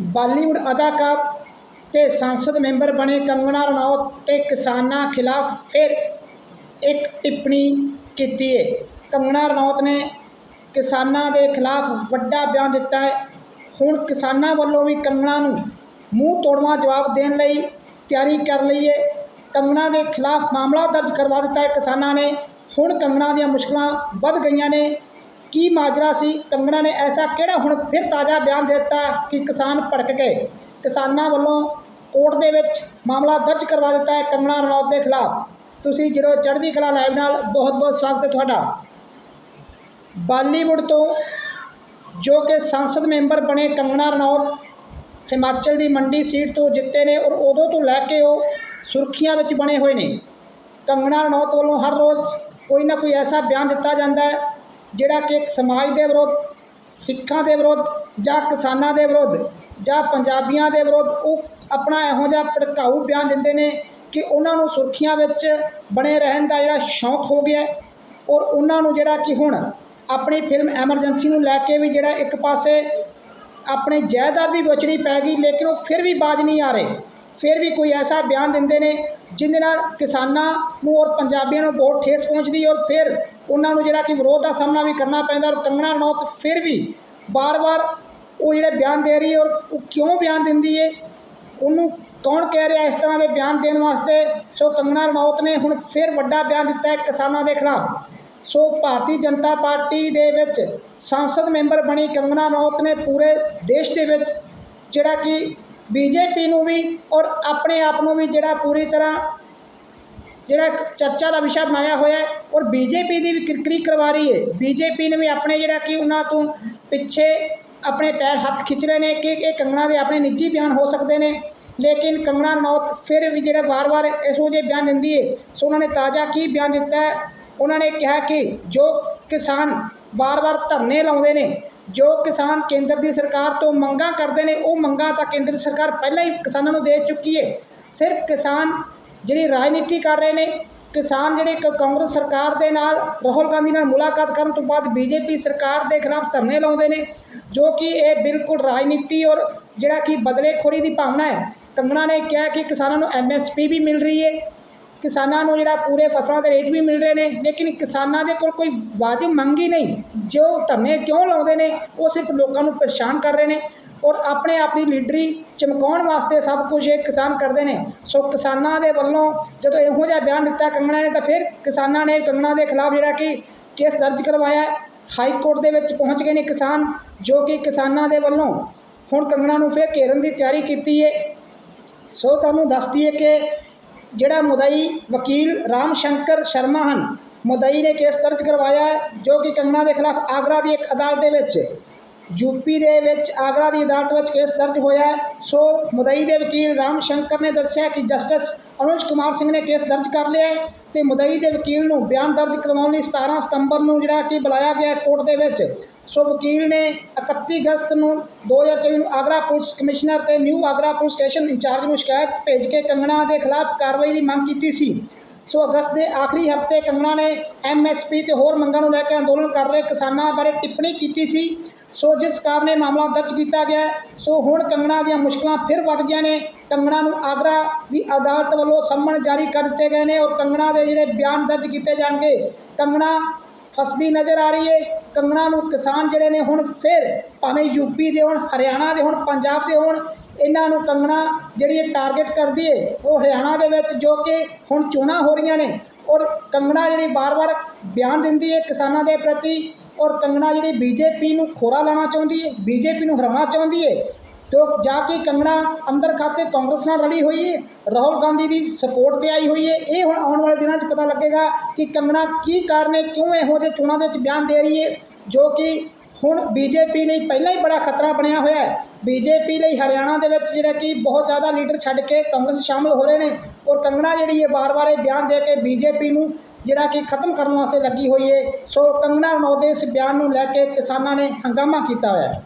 ਬਾਲੀਵੁੱਡ ਅਦਾਕਾਰ ਤੇ ਸੰਸਦ ਮੈਂਬਰ ਬਣੇ ਕੰਗਣਾ ਰਣੌਤ ਤੇ ਕਿਸਾਨਾਂ ਖਿਲਾਫ ਫਿਰ ਇੱਕ ਟਿੱਪਣੀ ਕੀਤੀ ਹੈ ਕੰਗਣਾ ਰਣੌਤ ਨੇ ਕਿਸਾਨਾਂ ਦੇ ਖਿਲਾਫ ਵੱਡਾ ਬਿਆਨ ਦਿੱਤਾ ਹੈ ਹੁਣ ਕਿਸਾਨਾਂ ਵੱਲੋਂ ਵੀ ਕੰਗਣਾ ਨੂੰ ਮੂੰਹ ਤੋੜਵਾਂ ਜਵਾਬ ਦੇਣ ਲਈ ਤਿਆਰੀ ਕਰ ਲਈ ਹੈ ਕੰਗਣਾ ਦੇ ਖਿਲਾਫ ਮਾਮਲਾ ਦਰਜ ਕਰਵਾ ਦਿੱਤਾ ਹੈ ਕਿਸਾਨਾਂ ਨੇ। ਹੁਣ ਕੰਗਣਾ ਦੀਆਂ ਮੁਸ਼ਕਲਾਂ ਵੱਧ ਗਈਆਂ ਨੇ। ਕੀ ਮਾਜਰਾ ਸੀ? ਕੰਗਣਾ ਨੇ ਐਸਾ ਕਿਹੜਾ ਹੁਣ ਫਿਰ ਤਾਜ਼ਾ ਬਿਆਨ ਦੇ ਦਿੱਤਾ ਕਿ ਕਿਸਾਨ ਭੜਕ ਗਏ? ਕਿਸਾਨਾਂ ਵੱਲੋਂ ਕੋਰਟ ਦੇ ਵਿੱਚ ਮਾਮਲਾ ਦਰਜ ਕਰਵਾ ਦਿੱਤਾ ਹੈ ਕੰਗਣਾ ਰਣੌਤ ਦੇ ਖਿਲਾਫ। ਤੁਸੀਂ ਜਦੋਂ ਚੜ੍ਹਦੀ ਕਲਾ ਲਾਈਵ ਨਾਲ ਬਹੁਤ ਬਹੁਤ ਸਵਾਗਤ ਹੈ ਤੁਹਾਡਾ। ਬਾਲੀਵੁੱਡ ਤੋਂ ਜੋ ਕਿ ਸੰਸਦ ਮੈਂਬਰ ਬਣੇ ਕੰਗਣਾ ਰਣੌਤ ਹਿਮਾਚਲ ਦੀ ਮੰਡੀ ਸੀਟ ਤੋਂ ਜਿੱਤੇ ਨੇ ਔਰ ਉਦੋਂ ਤੋਂ ਲੈ ਕੇ ਉਹ ਸੁਰਖੀਆਂ ਵਿੱਚ ਬਣੇ ਹੋਏ ਨੇ। ਕੰਗਣਾ ਰਣੌਤ ਵੱਲੋਂ ਹਰ ਰੋਜ਼ ਕੋਈ ਨਾ ਕੋਈ ਐਸਾ ਬਿਆਨ ਦਿੱਤਾ ਜਾਂਦਾ ਹੈ ਜਿਹੜਾ ਕਿ ਸਮਾਜ ਦੇ ਵਿਰੁੱਧ, ਸਿੱਖਾਂ ਦੇ ਵਿਰੁੱਧ ਜਾਂ ਕਿਸਾਨਾਂ ਦੇ ਵਿਰੁੱਧ ਜਾਂ ਪੰਜਾਬੀਆਂ ਦੇ ਵਿਰੁੱਧ ਉਹ ਆਪਣਾ ਇਹੋ ਜਿਹਾ ਭੜਕਾਊ ਬਿਆਨ ਦਿੰਦੇ ਨੇ ਕਿ ਉਹਨਾਂ ਨੂੰ ਸੁਰਖੀਆਂ ਵਿੱਚ ਬਣੇ ਰਹਿਣ ਦਾ ਜਿਹੜਾ ਸ਼ੌਂਕ ਹੋ ਗਿਆ ਔਰ ਉਹਨਾਂ ਨੂੰ ਜਿਹੜਾ ਕਿ ਹੁਣ ਆਪਣੀ ਫਿਲਮ ਐਮਰਜੈਂਸੀ ਨੂੰ ਲੈ ਕੇ ਵੀ ਜਿਹੜਾ ਇੱਕ ਪਾਸੇ ਆਪਣੀ ਜਾਇਦਾਦ ਵੀ ਵੇਚਣੀ ਪੈ ਗਈ ਲੇਕਿਨ ਉਹ ਫਿਰ ਵੀ ਬਾਜ ਨਹੀਂ ਆ ਰਹੇ। ਫਿਰ ਵੀ ਕੋਈ ਐਸਾ ਬਿਆਨ ਦਿੰਦੇ ਨੇ ਜਿਹਦੇ ਨਾਲ ਕਿਸਾਨਾਂ ਨੂੰ ਔਰ ਪੰਜਾਬੀਆਂ ਨੂੰ ਬਹੁਤ ਠੇਸ ਪਹੁੰਚਦੀ ਔਰ ਫਿਰ ਉਹਨਾਂ ਨੂੰ ਜਿਹੜਾ ਕਿ ਵਿਰੋਧ ਦਾ ਸਾਹਮਣਾ ਵੀ ਕਰਨਾ ਪੈਂਦਾ ਔਰ ਕੰਗਣਾ ਰਣੌਤ ਫਿਰ ਵੀ ਬਾਰ-ਬਾਰ ਉਹ ਜਿਹੜੇ ਬਿਆਨ ਦੇ ਰਹੀ ਹੈ ਔਰ ਉਹ ਕਿਉਂ ਬਿਆਨ ਦਿੰਦੀ ਹੈ, ਉਹਨੂੰ ਕੌਣ ਕਹਿ ਰਿਹਾ ਇਸ ਤਰ੍ਹਾਂ ਦੇ ਬਿਆਨ ਦੇਣ ਵਾਸਤੇ? ਸੋ ਕੰਗਣਾ ਰਣੌਤ ਨੇ ਹੁਣ ਫਿਰ ਵੱਡਾ ਬਿਆਨ ਦਿੱਤਾ ਹੈ ਕਿਸਾਨਾਂ ਦੇ ਖਿਲਾਫ। ਸੋ ਭਾਰਤੀ ਜਨਤਾ ਪਾਰਟੀ ਦੇ ਵਿੱਚ ਸੰਸਦ ਮੈਂਬਰ ਬਣੀ ਕੰਗਣਾ ਰਣੌਤ ਨੇ ਪੂਰੇ ਦੇਸ਼ ਦੇ ਵਿੱਚ ਜਿਹੜਾ ਕਿ ਬੀਜੇਪੀ ਨੂੰ ਵੀ ਔਰ ਆਪਣੇ ਆਪ ਨੂੰ ਵੀ ਜਿਹੜਾ ਪੂਰੀ ਤਰ੍ਹਾਂ ਜਿਹੜਾ ਚਰਚਾ ਦਾ ਵਿਸ਼ਾ ਬਣਾਇਆ ਹੋਇਆ ਹੈ ਔਰ ਬੀਜੇਪੀ ਦੀ ਵੀ ਕਿਰਕਰੀ ਕਰਵਾ ਰਹੀ ਹੈ। ਬੀਜੇਪੀ ਨੇ ਵੀ ਆਪਣੇ ਜਿਹੜਾ ਕਿ ਉਹਨਾਂ ਤੋਂ ਪਿੱਛੇ ਆਪਣੇ ਪੈਰ ਹੱਥ ਖਿੱਚ ਰਹੇ ਨੇ ਕਿ ਇਹ ਕੰਗਣਾ ਦੇ ਆਪਣੇ ਨਿੱਜੀ ਬਿਆਨ ਹੋ ਸਕਦੇ ਨੇ। ਲੇਕਿਨ ਕੰਗਣਾ ਨੌਤ ਫਿਰ ਵੀ ਜਿਹੜਾ ਵਾਰ-ਵਾਰ ਇਹੋ ਜਿਹੇ ਬਿਆਨ ਦਿੰਦੀ ਹੈ, ਸੋ ਉਹਨਾਂ ਨੇ ਤਾਜ਼ਾ ਕੀ ਬਿਆਨ ਦਿੱਤਾ ਹੈ? ਉਹਨਾਂ ਨੇ ਕਿਹਾ ਕਿ ਜੋ ਕਿਸਾਨ ਵਾਰ-ਵਾਰ ਧਰਨੇ ਲਾਉਂਦੇ ਨੇ ਜੋ ਕਿਸਾਨ ਕੇਂਦਰ ਦੀ ਸਰਕਾਰ ਤੋਂ ਮੰਗਾਂ ਕਰਦੇ ਨੇ, ਉਹ ਮੰਗਾਂ ਤਾਂ ਕੇਂਦਰ ਸਰਕਾਰ ਪਹਿਲਾਂ ਹੀ ਕਿਸਾਨਾਂ ਨੂੰ ਦੇ ਚੁੱਕੀ ਹੈ ਸਿਰਫ ਕਿਸਾਨ ਜਿਹੜੀ ਰਾਜਨੀਤੀ ਕਰ ਰਹੇ ਨੇ, ਕਿਸਾਨ ਜਿਹੜੇ ਕ- ਕਾਂਗਰਸ ਸਰਕਾਰ ਦੇ ਨਾਲ, ਰਾਹੁਲ ਗਾਂਧੀ ਨਾਲ ਮੁਲਾਕਾਤ ਕਰਨ ਤੋਂ ਬਾਅਦ ਬੀਜੇਪੀ ਸਰਕਾਰ ਦੇ ਖਿਲਾਫ ਧਰਨੇ ਲਾਉਂਦੇ ਨੇ, ਜੋ ਕਿ ਇਹ ਬਿਲਕੁਲ ਰਾਜਨੀਤੀ ਔਰ ਜਿਹੜਾ ਕਿ ਬਦਲੇਖੋਰੀ ਦੀ ਭਾਵਨਾ ਹੈ। ਕੰਗਣਾ ਨੇ ਕਿਹਾ ਕਿ ਕਿਸਾਨਾਂ ਨੂੰ ਐਮਐਸਪੀ ਵੀ ਮਿਲ ਰਹੀ ਹੈ ਕਿਸਾਨਾਂ ਨੂੰ ਜਿਹੜਾ ਪੂਰੇ ਫਸਲਾਂ ਦੇ ਰੇਟ ਵੀ ਮਿਲ ਰਹੇ ਨੇ, ਲੇਕਿਨ ਕਿਸਾਨਾਂ ਦੇ ਕੋਲ ਕੋਈ ਵਾਜਬ ਮੰਗ ਹੀ ਨਹੀਂ। ਜੋ ਧਰਨੇ ਕਿਉਂ ਲਾਉਂਦੇ ਨੇ, ਉਹ ਸਿਰਫ ਲੋਕਾਂ ਨੂੰ ਪਰੇਸ਼ਾਨ ਕਰ ਰਹੇ ਨੇ ਔਰ ਆਪਣੇ ਆਪ ਦੀ ਲੀਡਰੀ ਚਮਕਾਉਣ ਵਾਸਤੇ ਸਭ ਕੁਝ ਇਹ ਕਿਸਾਨ ਕਰਦੇ ਨੇ। ਸੋ ਕਿਸਾਨਾਂ ਦੇ ਵੱਲੋਂ ਜਦੋਂ ਇਹੋ ਜਿਹਾ ਬਿਆਨ ਦਿੱਤਾ ਕੰਗਣਾ ਨੇ, ਤਾਂ ਫਿਰ ਕਿਸਾਨਾਂ ਨੇ ਕੰਗਣਾ ਦੇ ਖਿਲਾਫ ਜਿਹੜਾ ਕਿ ਕੇਸ ਦਰਜ ਕਰਵਾਇਆ। ਹਾਈ ਕੋਰਟ ਦੇ ਵਿੱਚ ਪਹੁੰਚ ਗਏ ਨੇ ਕਿਸਾਨ, ਜੋ ਕਿ ਕਿਸਾਨਾਂ ਦੇ ਵੱਲੋਂ ਹੁਣ ਕੰਗਣਾ ਨੂੰ ਫਿਰ ਘੇਰਨ ਦੀ ਤਿਆਰੀ ਕੀਤੀ ਹੈ ਸੋ ਤੁਹਾਨੂੰ ਦੱਸਦੀ ਹੈ ਕਿ ਜਿਹੜਾ ਮੁਦਈ ਵਕੀਲ ਰਾਮ ਸ਼ੰਕਰ ਸ਼ਰਮਾ ਹਨ। ਮੁਦਈ ਨੇ ਕੇਸ ਦਰਜ ਕਰਵਾਇਆ ਹੈ, ਜੋ ਕਿ ਕੰਗਣਾ ਦੇ ਖਿਲਾਫ ਆਗਰਾ ਦੀ ਇੱਕ ਅਦਾਲਤ ਦੇ ਵਿੱਚ ਯੂਪੀ ਦੇ ਵਿੱਚ ਆਗਰਾ ਦੀ ਅਦਾਲਤ ਵਿੱਚ ਕੇਸ ਦਰਜ ਹੋਇਆ ਹੈ। ਸੋ ਮੁਦਈ ਦੇ ਵਕੀਲ ਰਾਮ ਸ਼ੰਕਰ ਨੇ ਦੱਸਿਆ ਕਿ ਜਸਟਿਸ ਅਨੁਜ ਕੁਮਾਰ ਸਿੰਘ ਨੇ ਕੇਸ ਦਰਜ ਕਰ ਲਿਆ ਤੇ ਮੁਦਈ ਦੇ ਵਕੀਲ ਨੂੰ ਬਿਆਨ ਦਰਜ ਕਰਵਾਉਣ ਲਈ 17 ਸਤੰਬਰ ਨੂੰ ਜਿਹੜਾ ਕਿ ਬੁਲਾਇਆ ਗਿਆ ਕੋਰਟ ਦੇ ਵਿੱਚ। ਸੋ ਵਕੀਲ ਨੇ 31 ਅਗਸਤ ਨੂੰ 2024 ਨੂੰ ਆਗਰਾ ਪੁਲਿਸ ਕਮਿਸ਼ਨਰ ਤੇ new Agra police station incharge ਨੂੰ ਸ਼ਿਕਾਇਤ ਭੇਜ ਕੇ ਕੰਗਣਾ ਦੇ ਖਿਲਾਫ ਕਾਰਵਾਈ ਦੀ ਮੰਗ ਕੀਤੀ ਸੀ। ਸੋ ਅਗਸਤ ਦੇ ਆਖਰੀ ਹਫ਼ਤੇ ਕੰਗਣਾ ਨੇ ਐਮਐਸਪੀ ਤੇ ਹੋਰ ਮੰਗਾਂ ਨੂੰ ਲੈ ਕੇ ਅੰਦੋਲਨ ਕਰ ਰਹੇ ਕਿਸਾਨਾਂ ਬਾਰੇ ਟਿੱਪਣੀ ਕੀਤੀ ਸੀ। ਸੋ ਜਿਸ ਕਾਰਨ ਇਹ ਮਾਮਲਾ ਦਰਜ ਕੀਤਾ ਗਿਆ ਸੋ ਹੁਣ ਕੰਗਣਾ ਦੀਆਂ ਮੁਸ਼ਕਲਾਂ ਫਿਰ ਵੱਧ ਗਈਆਂ ਨੇ। ਕੰਗਣਾ ਨੂੰ ਆਗਰਾ ਦੀ ਅਦਾਲਤ ਵੱਲੋਂ ਸੰਮਣ ਜਾਰੀ ਕਰ ਦਿੱਤੇ ਗਏ ਨੇ ਔਰ ਕੰਗਣਾ ਦੇ ਜਿਹੜੇ ਬਿਆਨ ਦਰਜ ਕੀਤੇ ਜਾਣਗੇ, ਕੰਗਣਾ ਫਸਦੀ ਨਜ਼ਰ ਆ ਰਹੀ ਹੈ ਕੰਗਣਾ ਨੂੰ ਕਿਸਾਨ ਜਿਹੜੇ ਨੇ ਹੁਣ ਫਿਰ ਭਾਵੇਂ ਯੂਪੀ ਦੇ ਹੋਣ, ਹਰਿਆਣਾ ਦੇ ਹੋਣ, ਪੰਜਾਬ ਦੇ ਹੋਣ, ਇਹਨਾਂ ਨੂੰ ਕੰਗਣਾ ਜਿਹੜੀ ਇਹ ਟਾਰਗੇਟ ਕਰਦੀ ਹੈ ਉਹ ਹਰਿਆਣਾ ਦੇ ਵਿੱਚ ਜੋ ਕਿ ਹੁਣ ਚੋਣਾਂ ਹੋ ਰਹੀਆਂ ਨੇ ਔਰ ਕੰਗਣਾ ਜਿਹੜੀ ਬਾਰ-ਬਾਰ ਬਿਆਨ ਦਿੰਦੀ ਹੈ ਕਿਸਾਨਾਂ ਦੇ ਪ੍ਰਤੀ ਔਰ ਕੰਗਣਾ ਜਿਹੜੀ ਬੀਜੇਪੀ ਨੂੰ ਖੋਰਾ ਲਾਉਣਾ ਚਾਹੁੰਦੀ ਹੈ ਬੀਜੇਪੀ ਨੂੰ ਹਰਾਉਣਾ ਚਾਹੁੰਦੀ ਹੈ ਤੋ ਜਾ ਕੇ ਕੰਗਣਾ ਅੰਦਰ ਖਾਤੇ ਕਾਂਗਰਸ ਨਾਲ ਰਲੀ ਹੋਈ ਹੈ, ਰਾਹੁਲ ਗਾਂਧੀ ਦੀ ਸਪੋਰਟ ਤੇ ਆਈ ਹੋਈ ਹੈ। ਇਹ ਹੁਣ ਆਉਣ ਵਾਲੇ ਦਿਨਾਂ 'ਚ ਪਤਾ ਲੱਗੇਗਾ ਕਿ ਕੰਗਣਾ ਕੀ ਕਾਰਨ ਹੈ, ਕਿਉਂ ਇਹੋ ਜਿਹੇ ਚੋਣਾਂ ਦੇ ਵਿੱਚ ਬਿਆਨ ਦੇ ਰਹੀ ਹੈ, ਜੋ ਕਿ ਹੁਣ ਬੀਜੇਪੀ ਲਈ ਪਹਿਲਾਂ ਹੀ ਬੜਾ ਖਤਰਾ ਬਣਿਆ ਹੋਇਆ ਹੈ। ਬੀਜੇਪੀ ਲਈ ਹਰਿਆਣਾ ਦੇ ਵਿੱਚ ਜਿਹੜਾ ਕਿ ਬਹੁਤ ਜ਼ਿਆਦਾ ਲੀਡਰ ਛੱਡ ਕੇ ਕਾਂਗਰਸ ਸ਼ਾਮਲ ਹੋ ਰਹੇ ਨੇ ਔਰ ਕੰਗਣਾ ਜਿਹੜੀ ਹੈ ਵਾਰ-ਵਾਰ ਇਹ ਬਿਆਨ ਦੇ ਕੇ ਬੀਜੇਪੀ ਨੂੰ ਜਿਹੜਾ ਕਿ ਖਤਮ ਕਰਨ ਵਾਸਤੇ ਲੱਗੀ ਹੋਈ ਹੈ। ਸੋ ਕੰਗਣਾ ਰਣੌਤ ਦੇ ਇਸ ਬਿਆਨ ਨੂੰ ਲੈ ਕੇ ਕਿਸਾਨਾਂ ਨੇ ਹੰਗਾਮਾ ਕੀਤਾ ਹੋਇਆ ਹੈ।